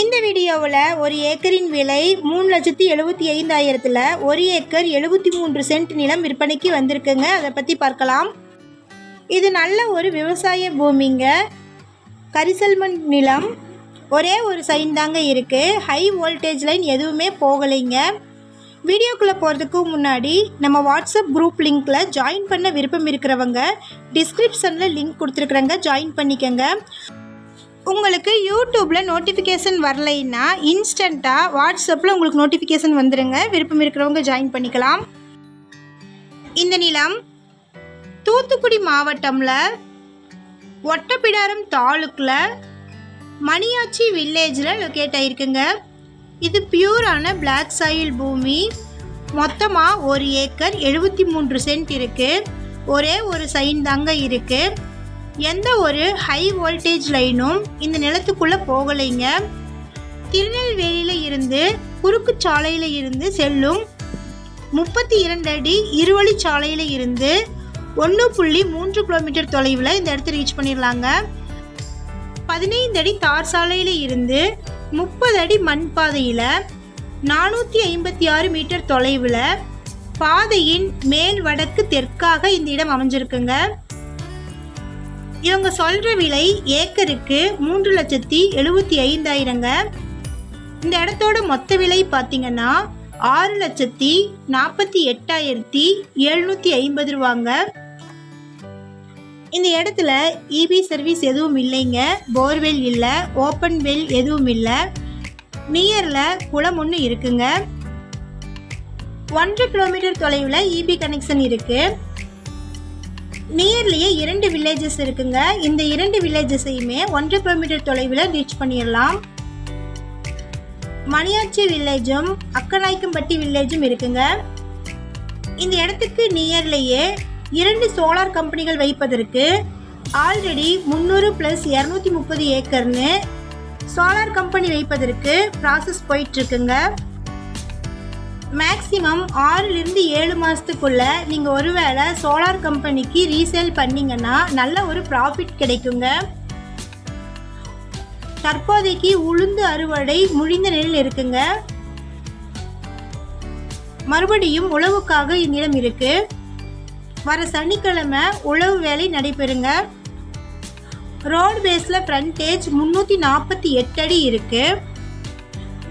இந்த வீடியோவில் ஒரு ஏக்கரின் விலை மூணு லட்சத்தி எழுபத்தி ஐந்தாயிரத்தில் ஒரு ஏக்கர் எழுபத்தி மூன்று சென்ட் நிலம் விற்பனைக்கு வந்திருக்குங்க. அதை பற்றி பார்க்கலாம். இது நல்ல ஒரு விவசாய பூமிங்க. கரிசல்மன் நிலம். ஒரே ஒரு சைன் தாங்க இருக்குது ஹை வோல்டேஜ் லைன் எதுவுமே போகலைங்க. வீடியோக்குள்ளே போகிறதுக்கு முன்னாடி நம்ம வாட்ஸ்அப் குரூப் லிங்க்கில் ஜாயின் பண்ண விருப்பம் இருக்கிறவங்க டிஸ்கிரிப்ஷனில் லிங்க் கொடுத்துருக்குறேங்க ஜாயின் பண்ணிக்கோங்க. உங்களுக்கு யூடியூப்பில் நோட்டிஃபிகேஷன் வரலைன்னா இன்ஸ்டண்ட்டாக வாட்ஸ்அப்பில் உங்களுக்கு நோட்டிஃபிகேஷன் வந்துடுங்க விருப்பம் இருக்கிறவங்க ஜாயின் பண்ணிக்கலாம். இந்த நிலம் தூத்துக்குடி மாவட்டமில் ஒட்டப்பிடாரம் தாலுக்கில் மணியாச்சி வில்லேஜில் லொக்கேட் ஆகிருக்குங்க இது பியூரான பிளாக் சாயில் பூமி. மொத்தமாக ஒரு ஏக்கர் எழுபத்தி மூன்று சென்ட் இருக்குது ஒரே ஒரு சைன் தாங்க இருக்குது எந்த ஒரு ஹை வோல்டேஜ் லைனும் இந்த நிலத்துக்குள்ளே போகலைங்க. திருநெல்வேலியில் இருந்து குறுக்கு சாலையில் இருந்து செல்லும் முப்பத்தி இரண்டு அடி இருவழி சாலையில் இருந்து ஒன்று புள்ளி மூன்று கிலோமீட்டர் தொலைவில் இந்த இடத்த ரீச் பண்ணிடலாங்க. பதினைந்து அடி தார் சாலையில் இருந்து முப்பது அடி மண் பாதையில் நானூற்றி ஐம்பத்தி ஆறு மீட்டர் தொலைவில் பாதையின் மேல் வடக்கு தெற்காக இந்த இடம் அமைஞ்சிருக்குங்க. இவங்க சொல்கிற விலை ஏக்கருக்கு மூன்று லட்சத்தி எழுபத்தி ஐந்தாயிரங்க. இந்த இடத்தோட மொத்த விலை பார்த்தீங்கன்னா ஆறு லட்சத்தி நாற்பத்தி எட்டாயிரத்தி எழுநூற்றி ஐம்பது ரூபாங்க. இந்த இடத்துல இபி சர்வீஸ் எதுவும் இல்லைங்க. போர்வெல் இல்லை ஓப்பன் வெல் எதுவும் இல்லை. நியரில் குளம் ஒன்று இருக்குங்க. ஒன்றரை கிலோமீட்டர் தொலைவில் இபி கனெக்ஷன் இருக்குது நியர்லியே இரண்டு வில்லேஜஸ் இருக்குங்க. இந்த இரண்டு வில்லேஜஸையுமே ஒன்றரை கிலோமீட்டர் தொலைவில் ரீச் பண்ணிடலாம் மணியாச்சி வில்லேஜும் அக்கநாய்க்கம்பட்டி வில்லேஜும் இருக்குங்க. இந்த இடத்துக்கு நியர்லேயே இரண்டு சோலார் கம்பெனிகள் வைப்பதற்கு ஆல்ரெடி முந்நூறு ப்ளஸ் இரநூத்தி முப்பது ஏக்கர்னு சோலார் கம்பெனி வைப்பதற்கு ப்ராசஸ் போயிட்டுருக்குங்க மேக்ஸிமம் ஆறுலேருந்து ஏழு மாதத்துக்குள்ள நீங்கள் ஒருவேளை சோலார் கம்பெனிக்கு ரீசேல் பண்ணிங்கன்னா நல்ல ஒரு ப்ராஃபிட் கிடைக்குங்க. தற்போதைக்கு உளுந்து அறுவடை முடிந்த நிலையில் இருக்குங்க. மறுபடியும் உழவுக்காக என்னிடம் இருக்கு. வர சனிக்கிழமை உழவு வேலை நடைபெறுங்க. ரோடு பேஸில் ஃப்ரண்டேஜ் முந்நூற்றி நாற்பத்தி எட்டு அடி இருக்குது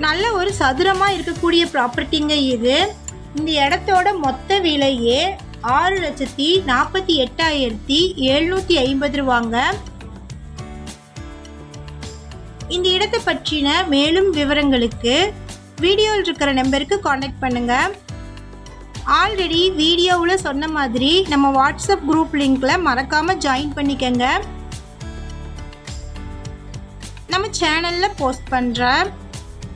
நல்ல ஒரு சதுரமாக இருக்கக்கூடிய ப்ராப்பர்ட்டிங்க இது. இந்த இடத்தோட மொத்த விலையே ஆறு லட்சத்தி நாற்பத்தி எட்டாயிரத்தி எழுநூற்றி ஐம்பது ரூபாங்க. இந்த இடத்தை பற்றின மேலும் விவரங்களுக்கு வீடியோவில் இருக்கிற நம்பருக்கு காண்டாக்ட் பண்ணுங்கள் ஆல்ரெடி வீடியோவில் சொன்ன மாதிரி நம்ம வாட்ஸ்அப் குரூப் லிங்க்கில் மறக்காமல் ஜாயின் பண்ணிக்கங்க. நம்ம சேனலில் போஸ்ட் பண்ணுறேன்